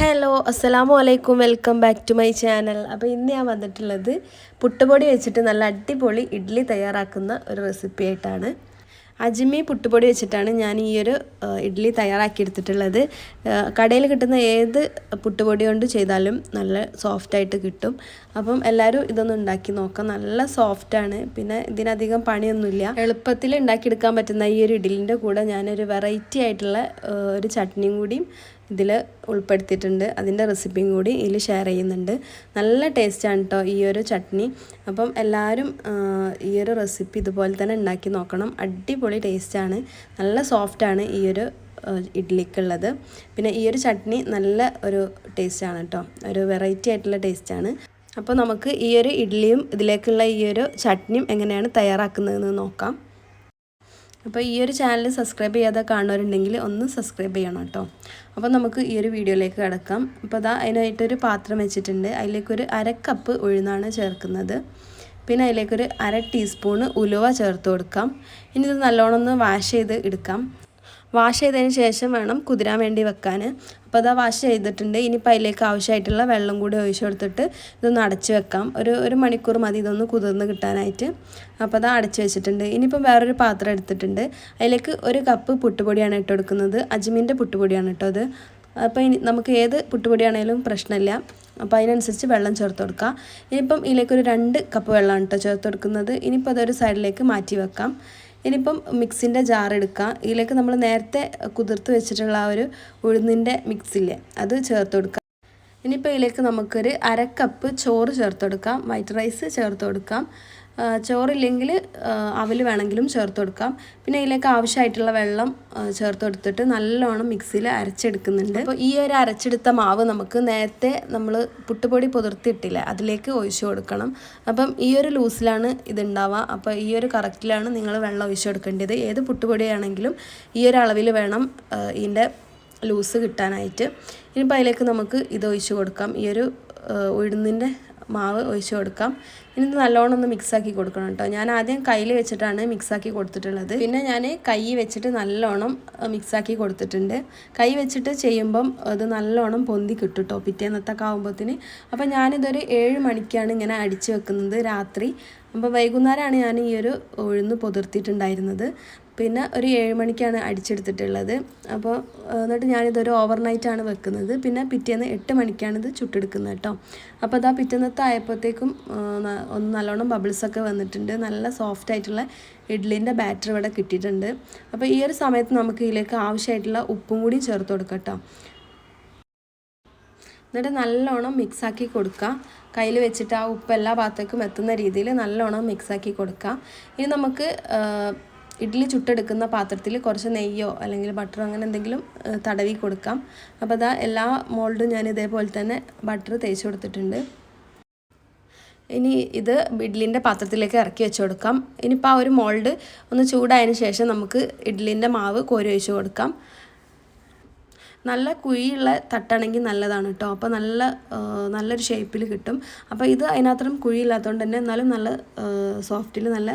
Hello അസ്സലാമു അലൈക്കും welcome back to my channel. അപ്പോൾ ഇന്ന് ഞാൻ വന്നിട്ടുള്ളത് പുട്ടുപൊടി വെച്ചിട്ട് നല്ല അടിപൊളി ഇഡ്ഡലി തയ്യാറാക്കുന്ന ഒരു റെസിപ്പി ആയിട്ടാണ്. അജ്മി പുട്ടുപൊടി വെച്ചിട്ടാണ് ഞാൻ ഈ ഒരു ഇഡ്ഡലി തയ്യാറാക്കിയെടുത്തിട്ടുള്ളത്. കടയിൽ കിട്ടുന്ന ഏത് പുട്ടുപൊടി കൊണ്ട് ചെയ്താലും നല്ല സോഫ്റ്റായിട്ട് കിട്ടും. അപ്പം എല്ലാവരും ഇതൊന്ന് ഉണ്ടാക്കി നോക്കാം. നല്ല സോഫ്റ്റാണ് പിന്നെ ഇതിനധികം പണിയൊന്നുമില്ല. എളുപ്പത്തിൽ ഉണ്ടാക്കിയെടുക്കാൻ പറ്റുന്ന ഈ ഒരു ഇഡ്ഡലിന്റെ കൂടെ ഞാനൊരു വെറൈറ്റി ആയിട്ടുള്ള ഒരു ചട്നിയും കൂടിയും ഇതിൽ ഉൾപ്പെടുത്തിയിട്ടുണ്ട്. അതിന്റെ റെസിപ്പിയും കൂടി ഇതിൽ ഷെയർ ചെയ്യുന്നുണ്ട്. നല്ല ടേസ്റ്റാണ് കേട്ടോ ഈ ഒരു ചട്നി. അപ്പം എല്ലാവരും ഈ ഒരു റെസിപ്പി ഇതുപോലെ തന്നെ ഉണ്ടാക്കി നോക്കണം. അടിപൊളി ടേസ്റ്റാണ് നല്ല സോഫ്റ്റാണ് ഈ ഒരു ഇഡ്ലിക്കുള്ളത്. പിന്നെ ഈ ഒരു ചട്നി നല്ല ഒരു ടേസ്റ്റാണ് കേട്ടോ ഒരു വെറൈറ്റി ആയിട്ടുള്ള ടേസ്റ്റാണ് അപ്പോൾ നമുക്ക് ഈ ഒരു ഇഡ്ഡലിയും ഇതിലേക്കുള്ള ഈ ഒരു ചട്നിയും എങ്ങനെയാണ് തയ്യാറാക്കുന്നതെന്ന് നോക്കാം. അപ്പോൾ ഈ ഒരു ചാനൽ സബ്സ്ക്രൈബ് ചെയ്യാതെ കാണുന്നവരുണ്ടെങ്കിൽ ഒന്ന് സബ്സ്ക്രൈബ് ചെയ്യണം കേട്ടോ. അപ്പോൾ നമുക്ക് ഈ ഒരു വീഡിയോയിലേക്ക് കിടക്കാം. അപ്പോൾ അതാ അതിനായിട്ടൊരു പാത്രം വെച്ചിട്ടുണ്ട്. അതിലേക്കൊരു അര കപ്പ് ഉഴുന്നാണ് ചേർക്കുന്നത്. പിന്നെ അതിലേക്കൊരു അര ടീസ്പൂണ് ഉലുവ ചേർത്ത് കൊടുക്കാം. ഇനി ഇത് നല്ലോണം ഒന്ന് വാഷ് ചെയ്ത് എടുക്കാം. വാഷ് ചെയ്തതിന് ശേഷം വേണം കുതിരാൻ വേണ്ടി വെക്കാൻ. അപ്പോൾ അതാ വാഷ് ചെയ്തിട്ടുണ്ട്. ഇനിയിപ്പോൾ അതിലേക്ക് ആവശ്യമായിട്ടുള്ള വെള്ളം കൂടി ഒഴിച്ചു കൊടുത്തിട്ട് ഇതൊന്ന് അടച്ചു വെക്കാം. ഒരു ഒരു മണിക്കൂർ മതി ഇതൊന്ന് കുതിർന്ന് കിട്ടാനായിട്ട്. അപ്പോൾ അതാ അടച്ചു വെച്ചിട്ടുണ്ട്. ഇനിയിപ്പം വേറൊരു പാത്രം എടുത്തിട്ടുണ്ട്. അതിലേക്ക് ഒരു കപ്പ് പുട്ടുപൊടിയാണ് ഇട്ട് കൊടുക്കുന്നത്. അജ്മീന്റെ പുട്ടുപൊടിയാണ് കേട്ടോ അത്. അപ്പോൾ ഇനി നമുക്ക് ഏത് പുട്ടുപൊടിയാണേലും പ്രശ്നമില്ല. അപ്പോൾ അതിനനുസരിച്ച് വെള്ളം ചേർത്ത് കൊടുക്കുക ഇനിയിപ്പം ഇതിലേക്കൊരു രണ്ട് കപ്പ് വെള്ളമാണ് കേട്ടോ ചേർത്ത് കൊടുക്കുന്നത്. ഇനിയിപ്പോൾ അതൊരു സൈഡിലേക്ക് മാറ്റി വെക്കാം. ഇനിയിപ്പം മിക്സിന്റെ ജാർ എടുക്കുക. ഇതിലേക്ക് നമ്മൾ നേരത്തെ കുതിർത്ത് വെച്ചിട്ടുള്ള ആ ഒരു ഉഴുന്നിന്റെ മിക്സില്ലേ അത് ചേർത്ത് കൊടുക്കുക. ഇനിയിപ്പോൾ ഇതിലേക്ക് നമുക്കൊരു അര കപ്പ് ചോറ് ചേർത്ത് കൊടുക്കാം. വൈറ്റ് റൈസ് ചേർത്ത് കൊടുക്കാം. ചോറില്ലെങ്കിൽ അവൽ വേണമെങ്കിലും ചേർത്ത് കൊടുക്കാം. പിന്നെ ഇതിലേക്ക് ആവശ്യമായിട്ടുള്ള വെള്ളം ചേർത്ത് കൊടുത്തിട്ട് നല്ലോണം മിക്സിയിൽ അരച്ചെടുക്കുന്നുണ്ട്. അപ്പോൾ ഈ ഒരു അരച്ചെടുത്ത മാവ് നമുക്ക് നേരത്തെ നമ്മൾ പുട്ടുപൊടി പുതിർത്തിയിട്ടില്ല അതിലേക്ക് ഒഴിച്ചു കൊടുക്കണം. അപ്പം ഈ ഒരു ലൂസിലാണ് ഇതുണ്ടാവുക. അപ്പോൾ ഈ ഒരു കറക്റ്റിലാണ് നിങ്ങൾ വെള്ളം ഒഴിച്ചു കൊടുക്കേണ്ടത്. ഏത് പുട്ടുപൊടിയാണെങ്കിലും ഈ ഒരു അളവിൽ വേണം ഇതിന്റെ ലൂസ് കിട്ടാനായിട്ട്. ഇനിയിപ്പോൾ അതിലേക്ക് നമുക്ക് ഇത് ഒഴിച്ചു കൊടുക്കാം. ഈ ഒരു ഉഴുന്നിന്റെ മാവ് ഒഴിച്ച് കൊടുക്കാം. ഇനി നല്ലോണം ഒന്ന് മിക്സാക്കി കൊടുക്കണം കേട്ടോ ഞാൻ ആദ്യം കയ്യിൽ വെച്ചിട്ടാണ് മിക്സാക്കി കൊടുത്തിട്ടുള്ളത്. പിന്നെ ഞാൻ കൈ വെച്ചിട്ട് നല്ലോണം മിക്സാക്കി കൊടുത്തിട്ടുണ്ട്. കൈ വെച്ചിട്ട് ചെയ്യുമ്പം അത് നല്ലോണം പൊന്തി കിട്ടും കേട്ടോ പിറ്റേന്നത്തൊക്കെ ആകുമ്പോഴത്തേന് അപ്പോൾ ഞാനിതൊരു ഏഴ് മണിക്കാണ് ഇങ്ങനെ അടിച്ച് വെക്കുന്നത് രാത്രി. അപ്പോൾ വൈകുന്നേരമാണ് ഞാൻ ഈ ഒരു ഉഴുന്ന് പൊതിർത്തിയിട്ടുണ്ടായിരുന്നത് പിന്നെ ഒരു ഏഴ് മണിക്കാണ് അടിച്ചെടുത്തിട്ടുള്ളത്. അപ്പോൾ എന്നിട്ട് ഞാനിതൊരു ഓവർനൈറ്റാണ് വെക്കുന്നത്. പിന്നെ പിറ്റേന്ന് എട്ട് മണിക്കാണ് ഇത് ചുട്ടെടുക്കുന്നത് കേട്ടോ. അപ്പോൾ അതാ പിറ്റേന്നത്തെ ആയപ്പോഴത്തേക്കും ഒന്ന് നല്ലോണം ബബിൾസൊക്കെ വന്നിട്ടുണ്ട്. നല്ല സോഫ്റ്റ് ആയിട്ടുള്ള ഇഡ്ലിന്റെ ബാറ്റർ ഇവിടെ കിട്ടിയിട്ടുണ്ട്. അപ്പോൾ ഈ ഒരു സമയത്ത് നമുക്ക് ഇതിലേക്ക് ആവശ്യമായിട്ടുള്ള ഉപ്പും കൂടി ചേർത്ത് കൊടുക്കാം കേട്ടോ. എന്നിട്ട് നല്ലോണം മിക്സാക്കി കൊടുക്കുക കയ്യിൽ വെച്ചിട്ട് ആ ഉപ്പ് എല്ലാ ഭാഗത്തേക്കും എത്തുന്ന രീതിയിൽ നല്ലോണം മിക്സാക്കി കൊടുക്കുക ഇനി നമുക്ക് ഇഡ്ഡലി ചുട്ടെടുക്കുന്ന പാത്രത്തിൽ കുറച്ച് നെയ്യോ അല്ലെങ്കിൽ ബട്ടറോ അങ്ങനെ എന്തെങ്കിലും തടവി കൊടുക്കാം. അപ്പോൾ അതാ എല്ലാ മോൾഡും ഞാൻ ഇതേപോലെ തന്നെ ബട്ടർ തേച്ച് കൊടുത്തിട്ടുണ്ട്. ഇനി ഇത് ഇഡ്ലിന്റെ പാത്രത്തിലേക്ക് ഇറക്കി വെച്ച് കൊടുക്കാം. ഇനിയിപ്പോൾ ആ ഒരു മോൾഡ് ഒന്ന് ചൂടായതിന് ശേഷം നമുക്ക് ഇഡ്ലിന്റെ മാവ് കോരി ഒഴിച്ച് കൊടുക്കാം. നല്ല കുഴിയുള്ള തട്ടാണെങ്കിൽ നല്ലതാണ് കേട്ടോ അപ്പോൾ നല്ല നല്ലൊരു ഷേപ്പിൽ കിട്ടും. അപ്പോൾ ഇത് അതിനകത്രം കുഴിയില്ലാത്തതുകൊണ്ട് തന്നെ എന്നാലും നല്ല സോഫ്റ്റിൽ നല്ല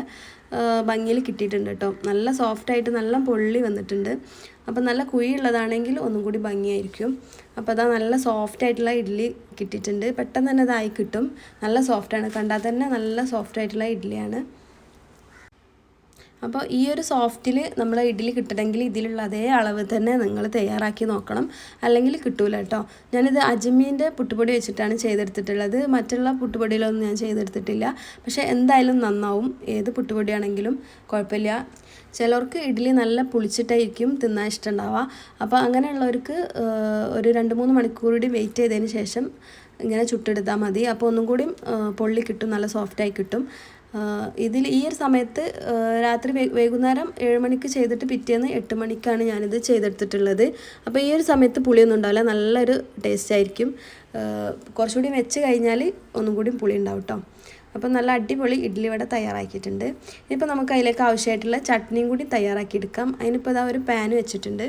ഭംഗിയിൽ കിട്ടിയിട്ടുണ്ട് കേട്ടോ. നല്ല സോഫ്റ്റായിട്ട് നല്ല പൊള്ളി വന്നിട്ടുണ്ട്. അപ്പോൾ നല്ല കുഴിയുള്ളതാണെങ്കിൽ ഒന്നും കൂടി ഭംഗിയായിരിക്കും. അപ്പോൾ അതാ നല്ല സോഫ്റ്റ് ആയിട്ടുള്ള ഇഡ്ഡലി കിട്ടിയിട്ടുണ്ട്. പെട്ടെന്ന് തന്നെ ഇതായി കിട്ടും. നല്ല സോഫ്റ്റാണ് കണ്ടാൽ തന്നെ നല്ല സോഫ്റ്റ് ആയിട്ടുള്ള ഇഡ്ഡലിയാണ് അപ്പോൾ ഈ ഒരു സോഫ്റ്റിൽ നമ്മൾ ഇഡ്ഡലി കിട്ടണമെങ്കിൽ ഇതിലുള്ള അതേ അളവ് തന്നെ നിങ്ങൾ തയ്യാറാക്കി നോക്കണം. അല്ലെങ്കിൽ കിട്ടൂല കേട്ടോ. ഞാനിത് അജ്മീന്റെ പുട്ടുപൊടി വെച്ചിട്ടാണ് ചെയ്തെടുത്തിട്ടുള്ളത്. മറ്റുള്ള പുട്ടുപൊടിയിലൊന്നും ഞാൻ ചെയ്തെടുത്തിട്ടില്ല. പക്ഷേ എന്തായാലും നന്നാവും. ഏത് പുട്ടുപൊടിയാണെങ്കിലും കുഴപ്പമില്ല. ചിലർക്ക് ഇഡ്ഡലി നല്ല പുളിച്ചിട്ടായിരിക്കും തിന്നാൻ ഇഷ്ടമുണ്ടാവുക. അപ്പോൾ അങ്ങനെയുള്ളവർക്ക് ഒരു രണ്ട് മൂന്ന് മണിക്കൂർ കൂടി വെയിറ്റ് ചെയ്തതിന് ശേഷം ഇങ്ങനെ ചുട്ടെടുത്താൽ മതി. അപ്പോൾ ഒന്നും കൂടി പൊള്ളി കിട്ടും. നല്ല സോഫ്റ്റായി കിട്ടും. ഇതിൽ ഈ ഒരു സമയത്ത് രാത്രി വൈകുന്നേരം ഏഴ് മണിക്ക് ചെയ്തിട്ട് പിറ്റേന്ന് എട്ട് മണിക്കാണ് ഞാനിത് ചെയ്തെടുത്തിട്ടുള്ളത്. അപ്പോൾ ഈ ഒരു സമയത്ത് പുളിയൊന്നും ഉണ്ടാവില്ല. നല്ലൊരു ടേസ്റ്റ് ആയിരിക്കും. കുറച്ചുകൂടി വെച്ച് കഴിഞ്ഞാൽ ഒന്നും കൂടി പുളി ഉണ്ടാവും കേട്ടോ അപ്പോൾ നല്ല അടിപൊളി ഇഡ്ഡലി വട തയ്യാറാക്കിയിട്ടുണ്ട്. ഇനിയിപ്പോൾ നമുക്ക് അതിലേക്ക് ആവശ്യമായിട്ടുള്ള ചട്നിയും കൂടി തയ്യാറാക്കിയെടുക്കാം. അതിനിപ്പോൾ ഇതാ ഒരു പാൻ വെച്ചിട്ടുണ്ട്.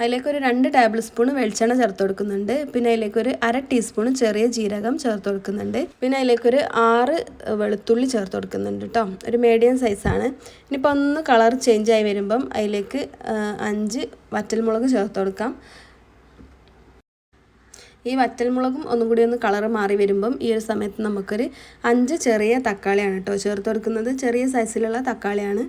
അതിലേക്ക് ഒരു രണ്ട് ടേബിൾ സ്പൂൺ വെളിച്ചെണ്ണ ചേർത്ത് കൊടുക്കുന്നുണ്ട്. പിന്നെ അതിലേക്ക് ഒരു അര ടീസ്പൂൺ ചെറിയ ജീരകം ചേർത്ത് കൊടുക്കുന്നുണ്ട്. പിന്നെ അതിലേക്ക് ഒരു ആറ് വെളുത്തുള്ളി ചേർത്ത് കൊടുക്കുന്നുണ്ട് കേട്ടോ ഒരു മീഡിയം സൈസാണ് ഇനിയിപ്പോൾ ഒന്ന് കളർ ചേഞ്ച് ആയി വരുമ്പം അതിലേക്ക് അഞ്ച് വറ്റൽമുളക് ചേർത്ത് കൊടുക്കാം. ഈ വറ്റൽമുളകും ഒന്നും കൂടി ഒന്ന് കളറ് മാറി വരുമ്പം ഈ ഒരു സമയത്ത് നമുക്കൊരു അഞ്ച് ചെറിയ തക്കാളിയാണ് കേട്ടോ ചേർത്ത് കൊടുക്കുന്നത്. ചെറിയ സൈസിലുള്ള തക്കാളിയാണ്.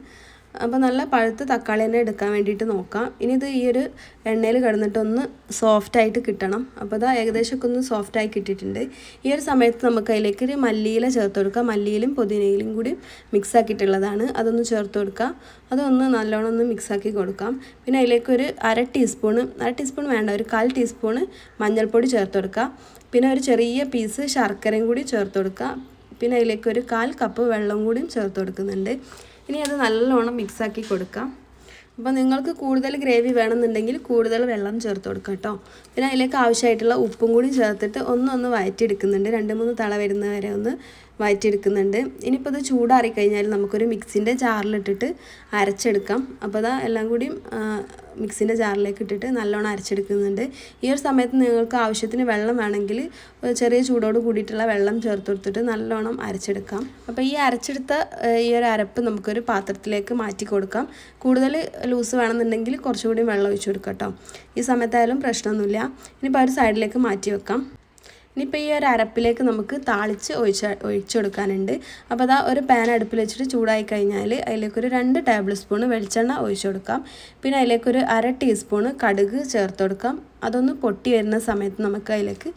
അപ്പോൾ നല്ല പഴുത്ത തക്കാളി തന്നെ എടുക്കാൻ വേണ്ടിയിട്ട് നോക്കാം. ഇനി ഇത് ഈ ഒരു എണ്ണയിൽ കിടന്നിട്ടൊന്ന് സോഫ്റ്റായിട്ട് കിട്ടണം. അപ്പോൾ ഇതാ ഏകദേശമൊക്കെ ഒന്ന് സോഫ്റ്റായി കിട്ടിയിട്ടുണ്ട്. ഈ ഒരു സമയത്ത് നമുക്ക് അതിലേക്ക് ഒരു മല്ലിയില ചേർത്ത് കൊടുക്കാം. മല്ലിയിലും പുതിനയിലും കൂടി മിക്സ് ആക്കിയിട്ടുള്ളതാണ്. അതൊന്ന് ചേർത്ത് കൊടുക്കാം. അതൊന്ന് നല്ലോണം ഒന്ന് മിക്സ് ആക്കി കൊടുക്കാം. പിന്നെ അതിലേക്ക് ഒരു അര ടീസ്പൂണ് അര ടീസ്പൂൺ വേണ്ട ഒരു കാൽ ടീസ്പൂണ് മഞ്ഞൾപ്പൊടി ചേർത്ത് കൊടുക്കാം. പിന്നെ ഒരു ചെറിയ പീസ് ശർക്കരയും കൂടി ചേർത്ത് കൊടുക്കുക പിന്നെ അതിലേക്ക് ഒരു കാൽ കപ്പ് വെള്ളം കൂടിയും ചേർത്ത് കൊടുക്കുന്നുണ്ട്. ഇനി അത് നല്ലോണം മിക്സാക്കി കൊടുക്കാം. അപ്പോൾ നിങ്ങൾക്ക് കൂടുതൽ ഗ്രേവി വേണമെന്നുണ്ടെങ്കിൽ കൂടുതൽ വെള്ളം ചേർത്ത് കൊടുക്കാം കേട്ടോ. പിന്നെ അതിലേക്ക് ആവശ്യമായിട്ടുള്ള ഉപ്പും കൂടി ചേർത്തിട്ട് ഒന്നൊന്ന് വയറ്റിയെടുക്കുന്നുണ്ട്. രണ്ട് മൂന്ന് തള വരുന്ന വരെ ഒന്ന് വഴറ്റിയെടുക്കുന്നുണ്ട് ഇനിയിപ്പോൾ ഇത് ചൂടാറി കഴിഞ്ഞാൽ നമുക്കൊരു മിക്സിന്റെ ജാറിലിട്ടിട്ട് അരച്ചെടുക്കാം. അപ്പോൾ അതാ എല്ലാം കൂടിയും മിക്സിന്റെ ജാറിലേക്ക് ഇട്ടിട്ട് നല്ലോണം അരച്ചെടുക്കുന്നുണ്ട്. ഈ ഒരു സമയത്ത് നിങ്ങൾക്ക് ആവശ്യത്തിന് വെള്ളം വേണമെങ്കിൽ ചെറിയ ചൂടോട് കൂടിയിട്ടുള്ള വെള്ളം ചേർത്ത് കൊടുത്തിട്ട് നല്ലോണം അരച്ചെടുക്കാം. അപ്പോൾ ഈ അരച്ചെടുത്ത ഈ ഒരു അരപ്പ് നമുക്കൊരു പാത്രത്തിലേക്ക് മാറ്റി കൊടുക്കാം. കൂടുതൽ ലൂസ് വേണമെന്നുണ്ടെങ്കിൽ കുറച്ചുകൂടി വെള്ളം ഒഴിച്ചു കൊടുക്കാം ഈ സമയത്തായാലും പ്രശ്നമൊന്നുമില്ല. ഇനിയിപ്പോൾ ഒരു സൈഡിലേക്ക് മാറ്റി വെക്കാം. ഇനിയിപ്പോൾ ഈ ഒരു അരപ്പിലേക്ക് നമുക്ക് താളിച്ച് ഒഴിച്ച് ഒഴിച്ചു കൊടുക്കാനുണ്ട് അപ്പോൾ അതാ ഒരു പാൻ അടുപ്പിൽ വെച്ചിട്ട് ചൂടായി കഴിഞ്ഞാൽ അതിലേക്കൊരു രണ്ട് ടേബിൾ സ്പൂൺ വെളിച്ചെണ്ണ ഒഴിച്ചു കൊടുക്കാം പിന്നെ അതിലേക്കൊരു അര ടീസ്പൂണ് കടുക് ചേർത്ത് കൊടുക്കാം. അതൊന്ന് പൊട്ടി വരുന്ന സമയത്ത് നമുക്ക് അതിലേക്ക്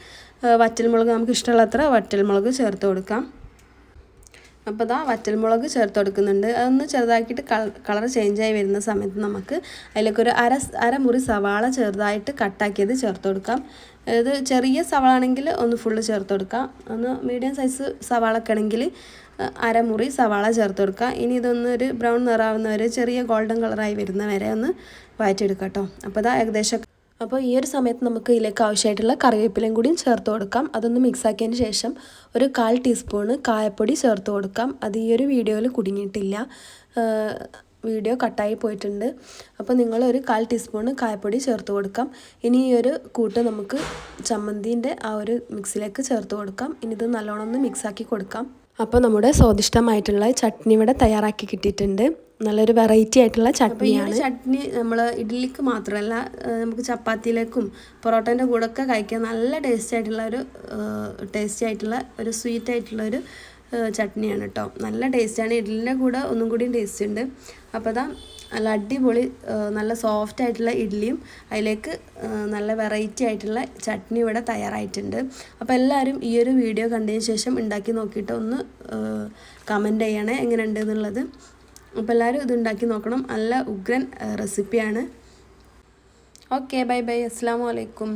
വറ്റൽമുളക് നമുക്ക് ഇഷ്ടമുള്ളത്ര വറ്റൽമുളക് ചേർത്ത് കൊടുക്കാം. അപ്പോൾ ഇതാ വറ്റൽമുളക് ചേർത്ത് കൊടുക്കുന്നുണ്ട് അതൊന്ന് ചെറുതാക്കിയിട്ട് കളർ ചേഞ്ചായി വരുന്ന സമയത്ത് നമുക്ക് അതിലേക്ക് ഒരു അര അരമുറി സവാള ചെറുതായിട്ട് കട്ടാക്കിയത് ചേർത്ത് കൊടുക്കാം ഇത് ചെറിയ സവാള ആണെങ്കിൽ ഒന്ന് ഫുള്ള് ചേർത്ത് കൊടുക്കാം ഒന്ന് മീഡിയം സൈസ് സവാള ഒക്കെ ആണെങ്കിൽ അരമുറി സവാള ചേർത്ത് കൊടുക്കുക ഇനി ഇതൊന്ന് ഒരു ബ്രൗൺ നിറാവുന്ന വരെ ചെറിയ ഗോൾഡൻ കളറായി വരുന്ന വരെ ഒന്ന് വഴറ്റിയെടുക്കാം കേട്ടോ. അപ്പോൾ ഇതാ ഏകദേശം അപ്പോൾ ഈ ഒരു സമയത്ത് നമുക്ക് ഇതിലേക്ക് ആവശ്യമായിട്ടുള്ള കറിവേപ്പിലയും കൂടിയും ചേർത്ത് കൊടുക്കാം. അതൊന്ന് മിക്സ് ആക്കിയതിന് ശേഷം ഒരു കാൽ ടീസ്പൂണ് കായപ്പൊടി ചേർത്ത് കൊടുക്കാം. അത് ഈ ഒരു വീഡിയോയിൽ കുടുങ്ങിയിട്ടില്ല. വീഡിയോ കട്ടായി പോയിട്ടുണ്ട്. അപ്പോൾ നിങ്ങൾ ഒരു കാൽ ടീസ്പൂണ് കായപ്പൊടി ചേർത്ത് കൊടുക്കാം. ഇനി ഈ ഒരു കൂട്ട് നമുക്ക് ചമ്മന്തിന്റെ ആ ഒരു മിക്സിലേക്ക് ചേർത്ത് കൊടുക്കാം. ഇനി ഇത് നല്ലോണം ഒന്ന് മിക്സാക്കി കൊടുക്കാം. അപ്പോൾ നമ്മുടെ സ്വാദിഷ്ടമായിട്ടുള്ള ചട്നി ഇവിടെ തയ്യാറാക്കി കിട്ടിയിട്ടുണ്ട്. നല്ലൊരു വെറൈറ്റി ആയിട്ടുള്ള ചട്നിയാണ്. ചട്നി നമ്മൾ ഇഡ്ഡലിക്ക് മാത്രമല്ല നമുക്ക് ചപ്പാത്തിയിലേക്കും പൊറോട്ടേന്റെ കൂടെ ഒക്കെ കഴിക്കാൻ നല്ല ടേസ്റ്റി ആയിട്ടുള്ള ഒരു ടേസ്റ്റി ആയിട്ടുള്ള ഒരു സ്വീറ്റ് ആയിട്ടുള്ള ഒരു ചട്നിയാണ് കേട്ടോ നല്ല ടേസ്റ്റാണ് ഇഡ്ഡലിന്റെ കൂടെ ഒന്നും കൂടിയും ടേസ്റ്റ് ഉണ്ട്. അപ്പോൾ അതാ നല്ല അടിപൊളി നല്ല സോഫ്റ്റ് ആയിട്ടുള്ള ഇഡ്ഡലിയും അതിലേക്ക് നല്ല വെറൈറ്റി ആയിട്ടുള്ള ചട്നി ഇവിടെ തയ്യാറായിട്ടുണ്ട്. അപ്പോൾ എല്ലാവരും ഈ ഒരു വീഡിയോ കണ്ടതിന് ശേഷം ഉണ്ടാക്കി നോക്കിയിട്ട് ഒന്ന് കമന്റ് ചെയ്യണേ. എങ്ങനെയുണ്ട് എന്നുള്ളത്. അപ്പോൾ എല്ലാവരും ഇത് ഉണ്ടാക്കി നോക്കണം. നല്ല ഉഗ്രൻ റെസിപ്പിയാണ് ഓക്കെ ബൈ ബൈ അസ്സാം വലൈക്കും